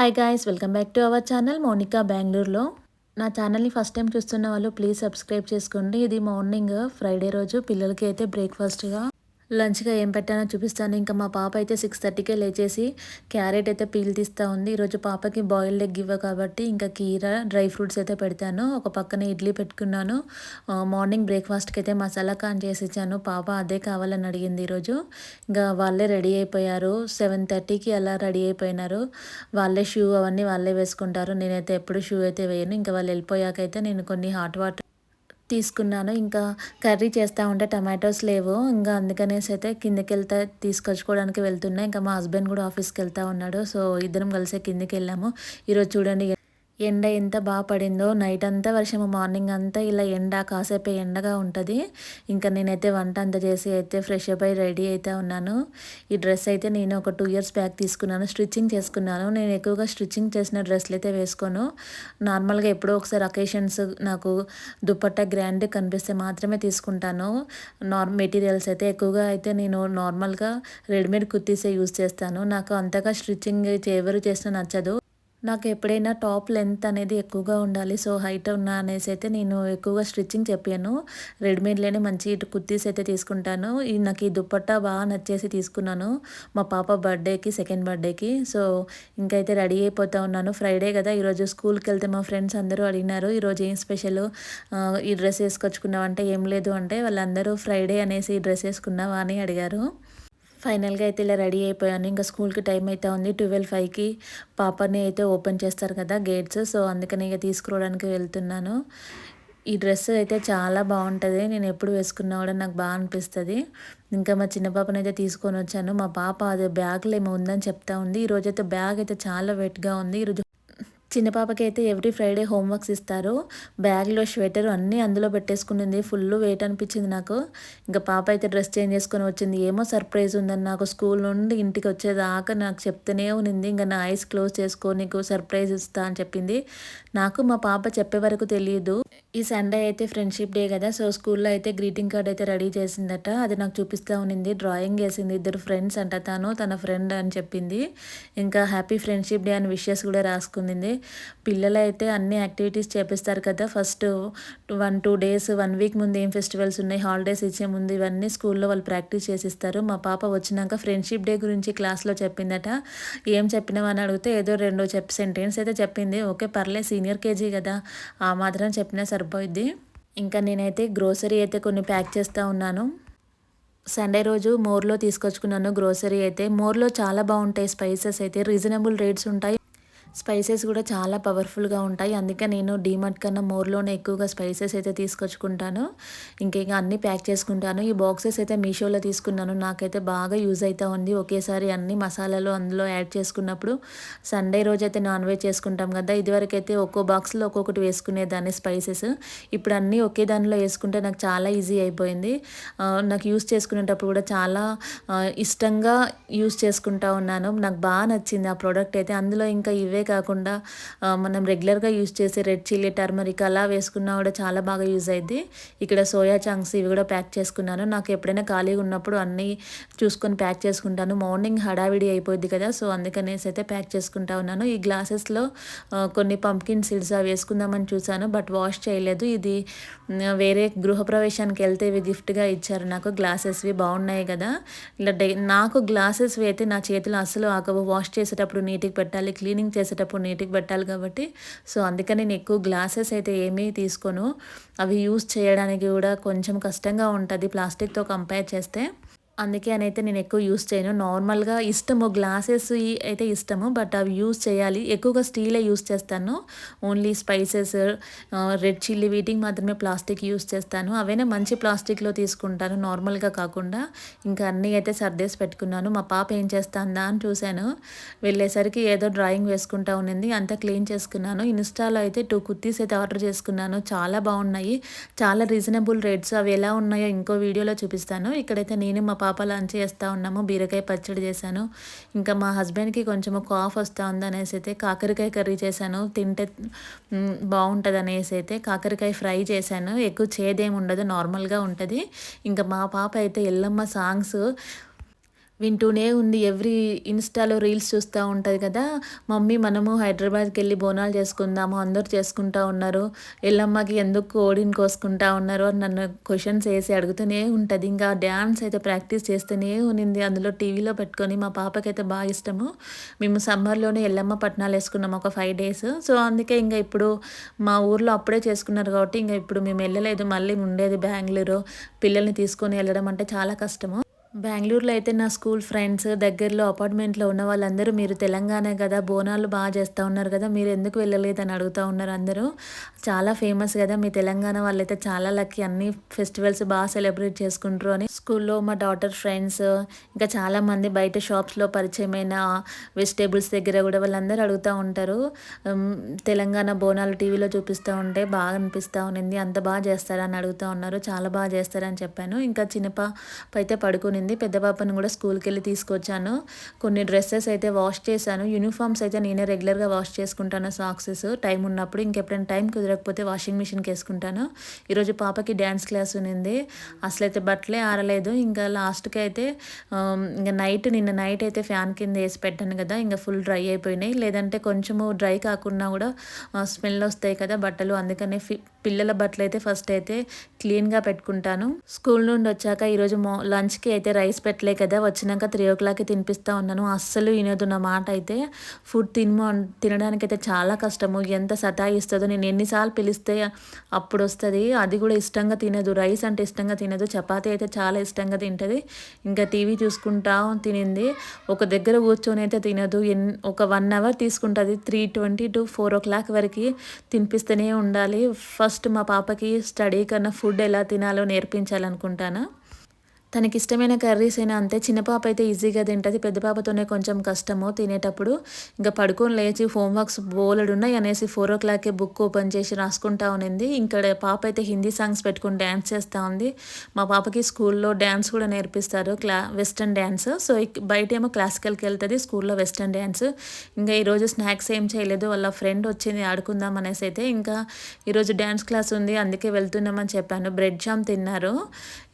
Hi guys welcome back to our channel Monika బెంగళూరులో నా ఛానల్ని ఫస్ట్ టైం చూస్తున్న వాళ్ళు ప్లీజ్ సబ్స్క్రైబ్ చేసుకోండి. ఇది మార్నింగ్ ఫ్రైడే రోజు పిల్లలకి అయితే బ్రేక్ఫాస్ట్గా లంచ్గా ఏం పెట్టానో చూపిస్తాను. ఇంకా మా పాప అయితే సిక్స్ థర్టీకే లేచేసి క్యారెట్ అయితే పీల్ తీస్తూ ఉంది. ఈరోజు పాపకి బాయిల్డ్ ఎగ్ ఇవ్వ కాబట్టి ఇంకా కీర డ్రై ఫ్రూట్స్ అయితే పెడతాను. ఒక పక్కన ఇడ్లీ పెట్టుకున్నాను. మార్నింగ్ బ్రేక్ఫాస్ట్కి అయితే మసాలా కాన్ చేసి ఇచ్చాను. పాప అదే కావాలని అడిగింది ఈరోజు. ఇంకా వాళ్ళే రెడీ అయిపోయారు. సెవెన్ థర్టీకి అలా రెడీ అయిపోయినారు. వాళ్ళే షూ అవన్నీ వాళ్ళే వేసుకుంటారు. నేనైతే ఎప్పుడు షూ అయితే వేయను. ఇంకా వాళ్ళు వెళ్ళిపోయాకైతే నేను కొన్ని హాట్ వాటర్ తీసుకున్నాను. ఇంకా కర్రీ చేస్తూ ఉంటే టమాటోస్ లేవు. ఇంకా అందుకనేసి అయితే కిందకి వెళ్తే తీసుకొచ్చుకోవడానికి వెళ్తున్నా. ఇంకా మా హస్బెండ్ కూడా ఆఫీస్కి వెళ్తూ ఉన్నాడు. సో ఇద్దరం కలిసి కిందకి వెళ్ళాము ఈరోజు చూడండి ఎండ ఎంత బాగా పడిందో నైట్ అంతా వర్షము మార్నింగ్ అంతా ఇలా ఎండ కాసేపే ఎండగా ఉంటుంది. ఇంకా నేనైతే వంట అంతా చేసి అయితే ఫ్రెష్ అప్ అయి రెడీ అయితే ఉన్నాను. ఈ డ్రెస్ అయితే నేను ఒక టూ ఇయర్స్ బ్యాక్ తీసుకున్నాను. స్టిచ్చింగ్ చేసుకున్నాను. నేను ఎక్కువగా స్టిచ్చింగ్ చేసిన డ్రెస్లు అయితే వేసుకోను. నార్మల్గా ఎప్పుడో ఒకసారి అకేషన్స్ నాకు దుప్పట్టా గ్రాండ్ కనిపిస్తే మాత్రమే తీసుకుంటాను. నార్ మెటీరియల్స్ అయితే ఎక్కువగా అయితే నేను నార్మల్గా రెడీమేడ్ కుర్తీసే యూజ్ చేస్తాను. నాకు అంతగా స్టిచ్చింగ్ ఎవరు చేసినా నచ్చదు. నాకు ఎప్పుడైనా టాప్ లెంత్ అనేది ఎక్కువగా ఉండాలి సో హైట్ ఉన్నా అనేసి అయితే నేను ఎక్కువగా స్టిచ్చింగ్ చెప్పాను. రెడీమేడ్లోనే మంచి ఇటు కుర్తీస్ అయితే తీసుకుంటాను. ఈ నాకు ఈ దుప్పట్టా బాగా నచ్చేసి తీసుకున్నాను. మా పాప బర్త్డేకి సెకండ్ బర్త్డేకి. సో ఇంకైతే రెడీ అయిపోతూ ఉన్నాను. ఫ్రైడే కదా ఈరోజు స్కూల్కి వెళ్తే మా ఫ్రెండ్స్ అందరూ అడిగినారు ఈరోజు ఏం స్పెషల్? ఈ డ్రెస్ వేసుకొచ్చుకున్నావు అంటే ఏం లేదు అంటే వాళ్ళందరూ ఫ్రైడే అనేసి ఈ డ్రెస్ వేసుకున్నావా అని అడిగారు. ఫైనల్గా అయితే ఇలా రెడీ అయిపోయాను. ఇంకా స్కూల్కి టైం అయితే ఉంది. ట్వెల్వ్ ఫైవ్కి పాపని అయితే ఓపెన్ చేస్తారు కదా గేట్స్. సో అందుకని ఇక తీసుకురావడానికి వెళ్తున్నాను. ఈ డ్రెస్ అయితే చాలా బాగుంటుంది. నేను ఎప్పుడు వేసుకున్నా కూడా నాకు బాగా అనిపిస్తుంది. ఇంకా మా చిన్న పాపని అయితే తీసుకొని వచ్చాను. మా పాప అది బ్యాగ్లో ఏమో ఉందని చెప్తా ఉంది. ఈరోజు అయితే బ్యాగ్ అయితే చాలా వెట్గా ఉంది. ఈరోజు చిన్న పాపకి అయితే ఎవ్రీ ఫ్రైడే హోంవర్క్స్ ఇస్తారు. బ్యాగ్లో స్వెటర్ అన్నీ అందులో పెట్టేసుకునింది. ఫుల్ వెయిట్ అనిపించింది నాకు. ఇంకా పాప అయితే డ్రెస్ చేంజ్ చేసుకొని వచ్చింది. ఏమో సర్ప్రైజ్ ఉందని నాకు స్కూల్ నుండి ఇంటికి వచ్చేదాకా నాకు చెప్తూనే ఉన్నింది. ఇంకా నా ఐస్ క్లోజ్ చేసుకో నీకు సర్ప్రైజ్ ఇస్తా అని చెప్పింది. నాకు మా పాప చెప్పే వరకు తెలియదు. ఈ సండే అయితే ఫ్రెండ్షిప్ డే కదా సో స్కూల్లో అయితే గ్రీటింగ్ కార్డ్ అయితే రెడీ చేసిందట. అది నాకు చూపిస్తూ ఉన్నింది. డ్రాయింగ్ వేసింది. ఇద్దరు ఫ్రెండ్స్ అంట తను తన ఫ్రెండ్ అని చెప్పింది. ఇంకా హ్యాపీ ఫ్రెండ్షిప్ డే అని విషెస్ కూడా రాసుకుంది పిల్లలైతే అన్ని యాక్టివిటీస్ చేపిస్తారు కదా. First one two days one week ముందు ఏం ఫెస్టివల్స్ ఉన్నాయి హాలిడేస్ ఇచ్చే ముందు ఇవన్నీ స్కూల్లో వాళ్ళు ప్రాక్టీస్ చేసిస్తారు. మా పాప వచ్చినాక ఫ్రెండ్షిప్ డే గురించి క్లాస్లో చెప్పిందట. ఏం చెప్పినామని అడిగితే ఏదో రెండో చెప్పి సెంటెన్స్ అయితే చెప్పింది. ఓకే పర్లే సీనియర్ కేజీ కదా. ఆ మాత్రం చెప్పినా సరిపోయిద్ది. ఇంకా నేనైతే గ్రోసరీ అయితే కొన్ని ప్యాక్ చేస్తూ ఉన్నాను. సండే రోజు మోర్లో తీసుకొచ్చుకున్నాను గ్రోసరీ అయితే. మోర్లో చాలా బాగుంటాయి స్పైసెస్ అయితే. రీజనబుల్ రేట్స్ ఉంటాయి. స్పైసెస్ కూడా చాలా పవర్ఫుల్గా ఉంటాయి. అందుకే నేను డీమార్ట్ కన్నా మోర్లోనే ఎక్కువగా స్పైసెస్ అయితే తీసుకొచ్చుకుంటాను. ఇంకా అన్నీ ప్యాక్ చేసుకుంటాను. ఈ బాక్సెస్ అయితే మీషోలో తీసుకున్నాను. నాకైతే బాగా యూజ్ అవుతూ ఉంది. ఒకేసారి అన్ని మసాలాలు అందులో యాడ్ చేసుకున్నప్పుడు సండే రోజు అయితే నాన్ వెజ్ చేసుకుంటాం కదా. ఇదివరకు అయితే ఒక్కో బాక్స్లో ఒక్కొక్కటి వేసుకునేదాన్ని స్పైసెస్. ఇప్పుడు అన్నీ ఒకే దానిలో వేసుకుంటే నాకు చాలా ఈజీ అయిపోయింది. నాకు యూస్ చేసుకునేటప్పుడు కూడా చాలా ఇష్టంగా యూస్ చేసుకుంటా ఉన్నాను. నాకు బాగా నచ్చింది ఆ ప్రోడక్ట్ అయితే. అందులో ఇంకా ఇవే అవే కాకుండా మనం రెగ్యులర్గా యూజ్ చేసే రెడ్ చిల్లీ టర్మరిక్ అలా వేసుకున్నా కూడా చాలా బాగా యూజ్ అయింది ఇక్కడ సోయా చంక్స్ ఇవి కూడా ప్యాక్ చేసుకున్నాను. నాకు ఎప్పుడైనా ఖాళీగా ఉన్నప్పుడు అన్నీ చూసుకొని ప్యాక్ చేసుకుంటాను. మార్నింగ్ హడావిడి అయిపోద్ది కదా సో అందుకనేసి అయితే ప్యాక్ చేసుకుంటా ఉన్నాను. ఈ గ్లాసెస్లో కొన్ని పంప్కిన్ సీడ్స్ అవి వేసుకుందామని చూశాను బట్ వాష్ చేయలేదు. ఇది వేరే గృహప్రవేశానికి వెళ్తే ఇవి గిఫ్ట్గా ఇచ్చారు నాకు. గ్లాసెస్వి బాగున్నాయి కదా. ఇలా నాకు గ్లాసెస్వి అయితే నా చేతిలో అసలు ఆకవు వాష్ చేసేటప్పుడు నీటికి పెట్టాలి. క్లీనింగ్ చేసే చేసేటప్పుడు నీటికి పెట్టాలి కాబట్టి. సో అందుకని నేను ఎక్కువ గ్లాసెస్ అయితే ఏమీ తీసుకోను. అవి యూస్ చేయడానికి కూడా కొంచెం కష్టంగా ఉంటుంది ప్లాస్టిక్తో కంపేర్ చేస్తే. అందుకే అనైతే అయితే నేను ఎక్కువ యూస్ చేయను. నార్మల్గా ఇష్టము గ్లాసెస్ అయితే ఇష్టము బట్ అవి యూస్ చేయాలి. ఎక్కువగా స్టీలే యూస్ చేస్తాను. ఓన్లీ స్పైసెస్ రెడ్ చిల్లీ వీటికి మాత్రమే ప్లాస్టిక్ యూస్ చేస్తాను. అవైనా మంచి ప్లాస్టిక్లో తీసుకుంటాను నార్మల్గా కాకుండా. ఇంకా అన్నీ అయితే సర్దేసి పెట్టుకున్నాను. మా పాప ఏం చేస్తుందా అని చూశాను. వెళ్ళేసరికి ఏదో డ్రాయింగ్ వేసుకుంటా ఉన్నింది. అంతా క్లీన్ చేసుకున్నాను. ఇన్స్టాలో అయితే టూ కుర్తీస్ అయితే ఆర్డర్ చేసుకున్నాను. చాలా బాగున్నాయి. చాలా రీజనబుల్ రేట్స్ అవి ఎలా ఉన్నాయో ఇంకో వీడియోలో చూపిస్తాను. ఇక్కడైతే నేను మా పాప పాప లంచ్ చేస్తూ ఉన్నాము బీరకాయ పచ్చడి చేశాను. ఇంకా మా హస్బెండ్కి కొంచెం కాఫ్ వస్తూ ఉంది అనేసి అయితే కాకరకాయ కర్రీ చేశాను. తింటే బాగుంటుంది అనేసి అయితే కాకరకాయ ఫ్రై చేశాను. ఎక్కువ చేదేమి ఉండదు నార్మల్గా ఉంటుంది. ఇంకా మా పాప అయితే ఎల్లమ్మ సాంగ్స్ వింటూనే ఉంది. ఎవ్రీ ఇన్స్టాలో రీల్స్ చూస్తూ ఉంటుంది కదా. మమ్మీ మనము హైదరాబాద్కి వెళ్ళి బోనాలు చేసుకుందాము అందరూ చేసుకుంటా ఉన్నారు. ఎల్లమ్మకి ఎందుకు కోడిని కోసుకుంటా ఉన్నారు అని నన్ను క్వశ్చన్స్ వేసి అడుగుతూనే ఉంటుంది. ఇంకా డ్యాన్స్ అయితే ప్రాక్టీస్ చేస్తూనే ఉన్నింది. అందులో టీవీలో పెట్టుకొని మా పాపకైతే బాగా ఇష్టము. మేము సమ్మర్లోనే ఎల్లమ్మ పట్నాలు వేసుకున్నాము ఒక ఫైవ్ డేస్ సో అందుకే ఇంకా ఇప్పుడు మా ఊర్లో అప్పుడే చేసుకున్నారు కాబట్టి ఇంకా ఇప్పుడు మేము వెళ్ళలేదు. మళ్ళీ ఉండేది బెంగళూరు. పిల్లల్ని తీసుకొని వెళ్ళడం అంటే చాలా కష్టము. బెంగళూరులో అయితే నా స్కూల్ ఫ్రెండ్స్ దగ్గరలో అపార్ట్మెంట్లో ఉన్న వాళ్ళందరూ మీరు తెలంగాణ కదా బోనాలు బాగా చేస్తూ ఉన్నారు కదా మీరు ఎందుకు వెళ్ళలేదు? అని అడుగుతూ ఉన్నారు అందరూ. చాలా ఫేమస్ కదా మీ తెలంగాణ వాళ్ళైతే చాలా లక్కీ అన్ని ఫెస్టివల్స్ బాగా సెలబ్రేట్ చేసుకుంటారు అని. స్కూల్లో మా డాటర్ ఫ్రెండ్స్ ఇంకా చాలామంది బయట షాప్స్లో పరిచయమైన వెజిటేబుల్స్ దగ్గర కూడా వాళ్ళందరూ అడుగుతూ ఉంటారు. తెలంగాణ బోనాలు టీవీలో చూపిస్తూ ఉంటే బాగా అనిపిస్తూ ఉన్నింది అంత బాగా చేస్తారని అడుగుతూ ఉన్నారు. చాలా బాగా చేస్తారని చెప్పాను. ఇంకా చిన్నప అయితే పడుకుని అనింది పెద్ద పాపను కూడా స్కూల్కి వెళ్ళి తీసుకొచ్చాను. కొన్ని డ్రెస్సెస్ అయితే వాష్ చేశాను. యూనిఫామ్స్ అయితే నేనే రెగ్యులర్గా వాష్ చేసుకుంటాను సాక్సెస్. టైం ఉన్నప్పుడు ఇంకెప్పుడైనా టైం కుదరకపోతే వాషింగ్ మిషన్కి వేసుకుంటాను. ఈరోజు పాపకి డ్యాన్స్ క్లాస్ ఉన్నింది. అసలైతే బట్టలే ఆరలేదు. ఇంకా లాస్ట్కి అయితే ఇంకా నైట్ నిన్న నైట్ అయితే ఫ్యాన్ కింద వేసి పెట్టాను కదా ఇంకా ఫుల్ డ్రై అయిపోయినాయి. లేదంటే కొంచెము డ్రై కాకుండా కూడా స్మెల్ వస్తాయి కదా బట్టలు. అందుకనే ఫి పిల్లల బట్టలు అయితే ఫస్ట్ అయితే క్లీన్గా పెట్టుకుంటాను. స్కూల్ నుండి వచ్చాక ఈరోజు మో లంచ్కి అయితే రైస్ పెట్టలే కదా వచ్చినాక త్రీ ఓ క్లాక్కి తినిపిస్తూ ఉన్నాను. అస్సలు వినోదు నా మాట అయితే. ఫుడ్ తినము తినడానికి అయితే చాలా కష్టము. ఎంత సతాయిస్తుందో నేను ఎన్నిసార్లు పిలిస్తే అప్పుడు వస్తుంది అది కూడా ఇష్టంగా తినదు. రైస్ అంటే ఇష్టంగా తినదు. చపాతీ అయితే చాలా ఇష్టంగా తింటుంది. ఇంకా టీవీ చూసుకుంటా తినింది. ఒక దగ్గర కూర్చొని అయితే తినదు. ఎన్ ఒక వన్ అవర్ తీసుకుంటుంది. Three twenty to four o'clock వరకు తినిపిస్తూనే ఉండాలి. ఫస్ట్ ఫస్ట్ మా పాపకి స్టడీ కన్నా ఫుడ్ ఎలా తినాలో నేర్పించాలనుకుంటాను? తనకి ఇష్టమైన కర్రీస్ అయినా అంతే. చిన్న పాప అయితే ఈజీగా తింటుంది. పెద్ద పాపతోనే కొంచెం కష్టము తినేటప్పుడు ఇంకా పడుకొని లేచి హోంవర్క్స్ బోలెడు ఉన్నాయి అనేసి ఫోర్ ఓ క్లాక్కే బుక్ ఓపెన్ చేసి రాసుకుంటా ఉన్నింది. ఇక్కడ పాప అయితే హిందీ సాంగ్స్ పెట్టుకుని డ్యాన్స్ చేస్తూ ఉంది. మా పాపకి స్కూల్లో డ్యాన్స్ కూడా నేర్పిస్తారు. క్లా వెస్ట్రన్ డ్యాన్స్ సో బయట ఏమో క్లాసికల్కి వెళ్తుంది స్కూల్లో వెస్ట్రన్ డ్యాన్స్ ఇంకా ఈరోజు స్నాక్స్ ఏం చేయలేదు. వాళ్ళ ఫ్రెండ్ వచ్చింది ఆడుకుందాం అనేసి అయితే ఇంకా ఈరోజు డ్యాన్స్ క్లాస్ ఉంది. అందుకే వెళ్తున్నామని చెప్పాను. బ్రెడ్ జామ్ తిన్నారు.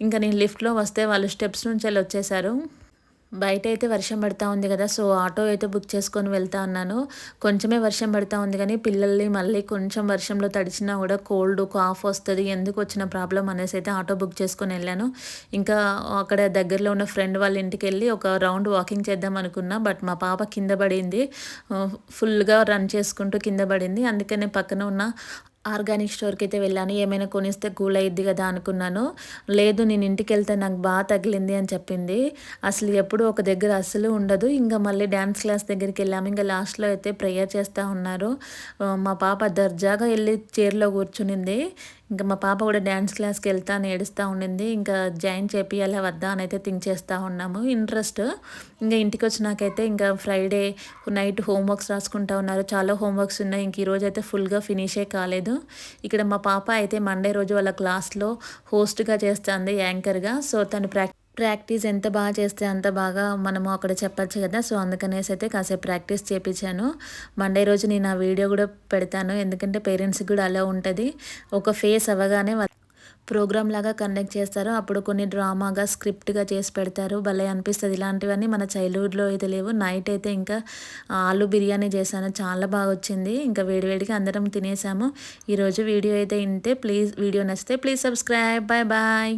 ఇంకా నేను లిఫ్ట్లో వస్తే వాళ్ళు స్టెప్స్ నుంచి వెళ్ళి వచ్చేసారు. బయట అయితే వర్షం పడతా ఉంది కదా సో ఆటో అయితే బుక్ చేసుకొని వెళ్తా ఉన్నాను కొంచెమే వర్షం పడతా ఉంది కానీ పిల్లల్ని మళ్ళీ కొంచెం వర్షంలో తడిచినా కూడా కోల్డ్ కాఫ్ వస్తుంది ఎందుకు వచ్చిన ప్రాబ్లం అనేసి అయితే ఆటో బుక్ చేసుకొని వెళ్ళాను. ఇంకా అక్కడ దగ్గరలో ఉన్న ఫ్రెండ్ వాళ్ళ ఇంటికి వెళ్ళి ఒక రౌండ్ వాకింగ్ చేద్దాం అనుకున్నా బట్ మా పాప కింద పడింది. ఫుల్గా రన్ చేసుకుంటూ కింద పడింది. అందుకనే పక్కన ఉన్న ఆర్గానిక్ స్టోర్కి అయితే వెళ్ళాను. ఏమైనా కొనిస్తే కూల్ అయ్యిద్ది కదా అనుకున్నాను. లేదు నేను ఇంటికి వెళ్తే నాకు బాగా తగిలింది అని చెప్పింది. అసలు ఎప్పుడు ఒక దగ్గర అసలు ఉండదు. ఇంకా మళ్ళీ డ్యాన్స్ క్లాస్ దగ్గరికి వెళ్ళాము. ఇంకా లాస్ట్లో అయితే ప్రేయర్ చేస్తూ ఉన్నారు. మా పాప దర్జాగా వెళ్ళి చీరలో కూర్చునింది. ఇంకా మా పాప కూడా డ్యాన్స్ క్లాస్కి వెళ్తా అని ఏడుస్తూ ఉండింది. ఇంకా జాయిన్ చేపియాలా వద్దా అని అయితే థింక్ చేస్తూ ఉన్నాము. ఇంట్రెస్ట్. ఇంకా ఇంటికి వచ్చినాకైతే ఇంకా ఫ్రైడే నైట్ హోంవర్క్స్ రాసుకుంటా ఉన్నారు. చాలా హోంవర్క్స్ ఉన్నాయి. ఇంక ఈరోజు అయితే ఫుల్గా ఫినిషే కాలేదు. ఇక్కడ మా పాప అయితే మండే రోజు వాళ్ళ క్లాస్లో హోస్ట్గా చేస్తుంది యాంకర్గా. సో తను ప్రాక్ ప్రాక్టీస్ ఎంత బాగా చేస్తే అంత బాగా మనము అక్కడ చెప్పచ్చు కదా. సో అందుకనేసి అయితే కాసేపు ప్రాక్టీస్ చేయించాను మండే రోజు నేను ఆ వీడియో కూడా పెడతాను. ఎందుకంటే పేరెంట్స్కి కూడా అలా ఉంటుంది. ఒక ఫేస్ అవ్వగానే ప్రోగ్రామ్ లాగా కండక్ట్ చేస్తారు. అప్పుడు కొన్ని డ్రామాగా స్క్రిప్ట్గా చేసి పెడతారు. భలే అనిపిస్తుంది. ఇలాంటివన్నీ మన చైల్డ్హుడ్లో అయితే లేవు. నైట్ అయితే ఇంకా ఆలు బిర్యానీ చేశాను. చాలా బాగా వచ్చింది. ఇంకా వేడివేడిగా అందరం తినేసాము. ఈరోజు వీడియో అయితే ఇంతే. ప్లీజ్ వీడియో నచ్చితే ప్లీజ్ సబ్స్క్రైబ్. Bye bye.